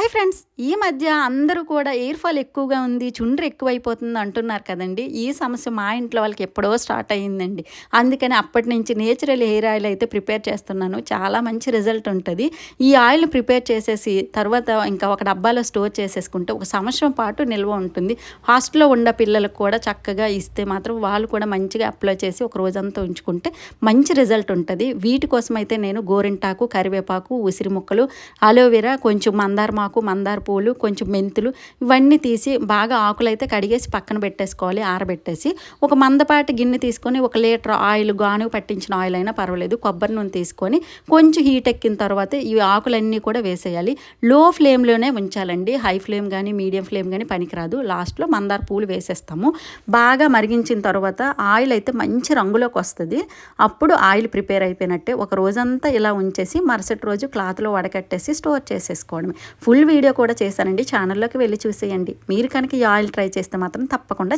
Hi friends ఈ మధ్య అందరూ కూడా ఎయిర్ ఫాల్ ఎక్కువగా ఉంది చుండ్రు ఎక్కువైపోతుంది అంటున్నారు కదండి. ఈ సమస్య మా ఇంట్లో వాళ్ళకి ఎప్పుడో స్టార్ట్ అయ్యిందండి. అందుకని అప్పటి నుంచి నేచురల్ హెయిర్ ఆయిల్ అయితే ప్రిపేర్ చేస్తున్నాను. చాలా మంచి రిజల్ట్ ఉంటుంది. ఈ ఆయిల్ ప్రిపేర్ చేసేసి తర్వాత ఇంకా ఒక డబ్బాలో స్టోర్ చేసేసుకుంటే ఒక సంవత్సరం పాటు నిల్వ ఉంటుంది. హాస్టల్లో ఉన్న పిల్లలకు కూడా చక్కగా ఇస్తే మాత్రం వాళ్ళు కూడా మంచిగా అప్లై చేసి ఒక రోజంతా ఉంచుకుంటే మంచి రిజల్ట్ ఉంటుంది. వీటి కోసం అయితే నేను గోరింటాకు కరివేపాకు ఉసిరి ముక్కలు అలోవెరా కొంచెం మందార మాకు మందార పూలు కొంచెం మెంతులు ఇవన్నీ తీసి బాగా ఆకులైతే కడిగేసి పక్కన పెట్టేసుకోవాలి ఆరబెట్టేసి. ఒక మందపాటి గిన్నె తీసుకొని ఒక లీటర్ ఆయిల్ గాను పట్టించిన ఆయిల్ అయినా పర్వాలేదు కొబ్బరి నూనె తీసుకొని కొంచెం హీట్ ఎక్కిన తర్వాత ఈ ఆకులన్నీ కూడా వేసేయాలి. లో ఫ్లేమ్లోనే ఉంచాలండి. హై ఫ్లేమ్ కానీ మీడియం ఫ్లేమ్ కానీ పనికిరాదు. లాస్ట్లో మందార పూలు వేసేస్తాము. బాగా మరిగించిన తర్వాత ఆయిల్ అయితే మంచి రంగులోకి వస్తుంది. అప్పుడు ఆయిల్ ప్రిపేర్ అయిపోయినట్టే ఒక రోజంతా ఇలా ఉంచేసి మరుసటి రోజు క్లాత్లో వడకట్టేసి స్టోర్ చేసేసుకోవడమే. ఫుల్ వీడియో కూడా చేశానండి. ఛానల్లోకి వెళ్ళి చూసేయండి. మీరు కనుక ఈ ఆయిల్ ట్రై చేస్తే మాత్రం తప్పకుండా